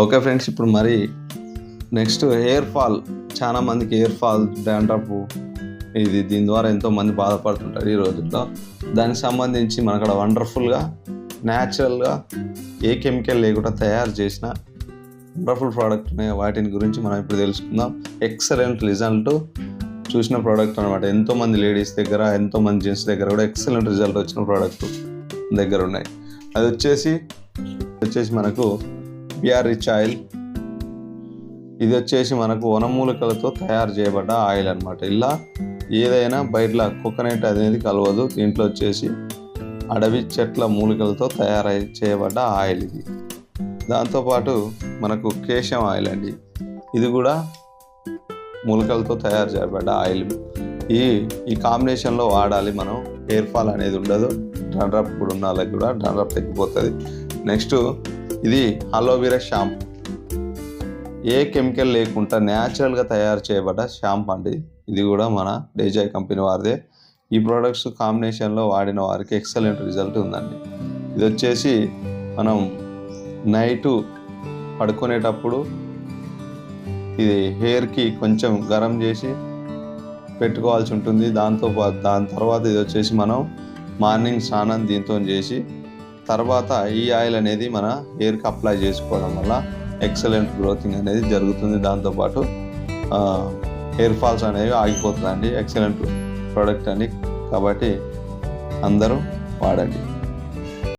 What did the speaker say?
Okay friends ఇప్పుడు మరి next hair fall. చాలా మందికి హెయిర్ ఫాల్ డాండ్రఫ్ ఇది దీని ద్వారా ఎంతో మంది బాధపడుతుంటారు ఈ రోజుల్లో. దానికి సంబంధించి మన అక్కడ వండర్ఫుల్గా న్యాచురల్గా ఏ కెమికల్ లేకుండా తయారు చేసిన వండర్ఫుల్ ప్రోడక్ట్ ఉన్నాయి వాటిని గురించి మనం ఇప్పుడు తెలుసుకుందాం. ఎక్సలెంట్ రిజల్ట్ చూసిన ప్రోడక్ట్ అనమాట ఎంతోమంది లేడీస్ దగ్గర ఎంతోమంది జెంట్స్ దగ్గర కూడా ఎక్సలెంట్ రిజల్ట్ వచ్చిన ప్రోడక్ట్ దగ్గర ఉన్నాయి. అది వచ్చేసి వచ్చేసి మనకు బిఆర్ రిచ్ ఆయిల్. ఇది వచ్చేసి మనకు వనమూలికలతో తయారు చేయబడ్డ ఆయిల్ అనమాట ఇలా ఏదైనా బయట కోకోనట్ అనేది కలవదు. దీంట్లో వచ్చేసి అడవి చెట్ల మూలికలతో తయారై చేయబడ్డ ఆయిల్ ఇది. దాంతోపాటు మనకు కేశం ఆయిల్ అండి. ఇది కూడా మూలికలతో తయారు చేయబడ్డ ఆయిల్. ఈ ఈ కాంబినేషన్లో వాడాలి మనం. హెయిర్ ఫాల్ అనేది ఉండదు. డ్రండ్రప్ కూడా ఉన్న వాళ్ళకి కూడా డ్రండ్రప్ తగ్గిపోతుంది. నెక్స్ట్ ఇది అలోవెరా షాంపూ ఏ కెమికల్ లేకుండా న్యాచురల్గా తయారు చేయబడ్డ షాంపూ అండి. ఇది కూడా మన డేజాయ్ కంపెనీ వారిదే. ఈ ప్రోడక్ట్స్ కాంబినేషన్లో వాడిన వారికి ఎక్సలెంట్ రిజల్ట్ ఉందండి. ఇది వచ్చేసి మనం నైటు పడుకునేటప్పుడు ఇది హెయిర్కి కొంచెం గరం చేసి పెట్టుకోవాల్సి ఉంటుంది. దాంతో దాని తర్వాత ఇది వచ్చేసి మనం మార్నింగ్ స్నానం దీంతో చేసి తర్వాత ఈ ఆయిల్ అనేది మన హెయిర్కి అప్లై చేసుకోవడం వల్ల ఎక్సలెంట్ గ్రోతింగ్ అనేది జరుగుతుంది. దాంతోపాటు హెయిర్ ఫాల్స్ అనేవి ఆగిపోతుందండి. ఎక్సలెంట్ ప్రోడక్ట్ అండి కాబట్టి అందరూ వాడండి.